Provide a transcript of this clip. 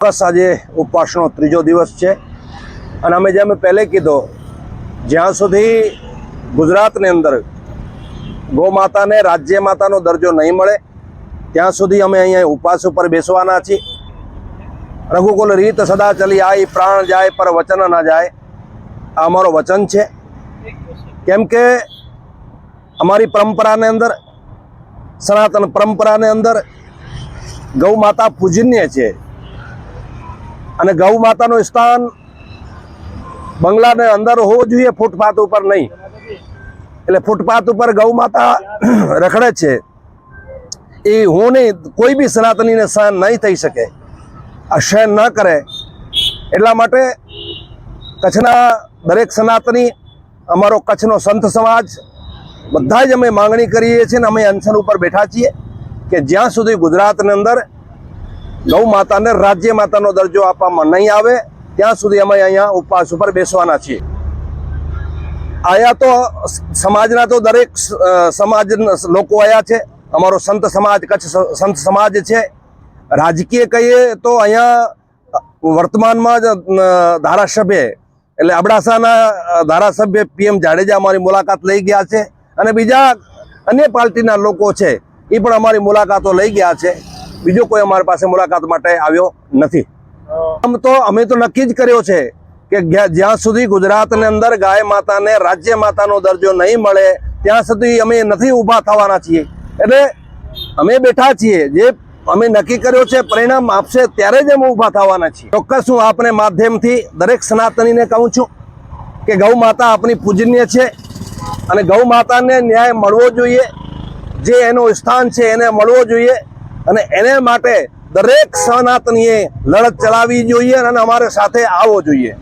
ચોક્કસ આજે ઉપવાસનો ત્રીજો દિવસ છે. અને અમે જેમ પહેલે કીધો, જ્યાં સુધી ગુજરાતની અંદર ગૌમાતાને રાજ્ય માતાનો દરજ્જો નહીં મળે, ત્યાં સુધી અમે અહીંયા ઉપવાસ ઉપર બેસવાના છીએ. રઘુકુલ રીત સદા ચલી આય પ્રાણ જાય પર વચન ના જાય. આ અમારો વચન છે. કેમ કે અમારી પરંપરાને અંદર, સનાતન પરંપરાને અંદર ગૌ માતા પૂજનીય છે. અને ગૌ માતાનું સ્થાન બંગલાને અંદર હોવું જોઈએ ફૂટપાથ ઉપર નહીં. એટલે ફૂટપાથ ઉપર ગૌ માતા રખડે છે. એ હું નહીં, કોઈ બી સનાતનીને સહન નહીં થઈ શકે. આ સહન ન કરે. એટલા માટે કચ્છના દરેક સનાતની, અમારો કચ્છનો સંત સમાજ બધા જ અમે માંગણી કરીએ છીએ અને અમે અનશન ઉપર બેઠા છીએ કે જ્યાં સુધી ગુજરાતની અંદર ગૌ માતાને રાજ્ય માતાનો દરજ્જો આપવામાં નહીં આવે. ત્યાં સુધી અમે અહીંયા ઉપવાસ ઉપર બેસવાના છીએ. આયા તો સમાજના તો દરેક સમાજ લોકો આયા છે. અમારો સંત સમાજ, કચ્છ સંત સમાજ છે. રાજકીય કહીએ તો અહીંયા વર્તમાનમાં જ ધારાસભ્ય, એટલે અબડાસાના ધારાસભ્ય પીએમ જાડેજા અમારી મુલાકાત લઈ ગયા છે. અને બીજા અન્ય પાર્ટીના લોકો છે એ પણ અમારી મુલાકાતો લઈ ગયા છે. બીજો કોઈ અમારી પાસે મુલાકાત માટે આવ્યો નથી. આમ તો અમે તો નક્કી જ કર્યો છે કે જ્યાં સુધી ગુજરાતની અંદર ગાય માતાને રાજ્ય માતાનો દરજ્જો નહીં મળે, ત્યાં સુધી અમે નથી ઊભા થવાના છીએ. એટલે અમે બેઠા છીએ. જે અમે નક્કી કર્યો છે, પરિણામ આપશે ત્યારે જ અમે ઊભા થવાના છીએ. ચોક્કસ હું આપને માધ્યમથી દરેક સનાતનીને કહું છું કે ગૌ માતા આપણી પૂજનીય છે અને ગૌ માતાને ન્યાય મળવો જોઈએ. જે એનું સ્થાન છે એને મળવો જોઈએ. અને એને માટે દરેક સનાતનીએ લડત ચલાવવી જોઈએ અને અમારે સાથે આવવો જોઈએ.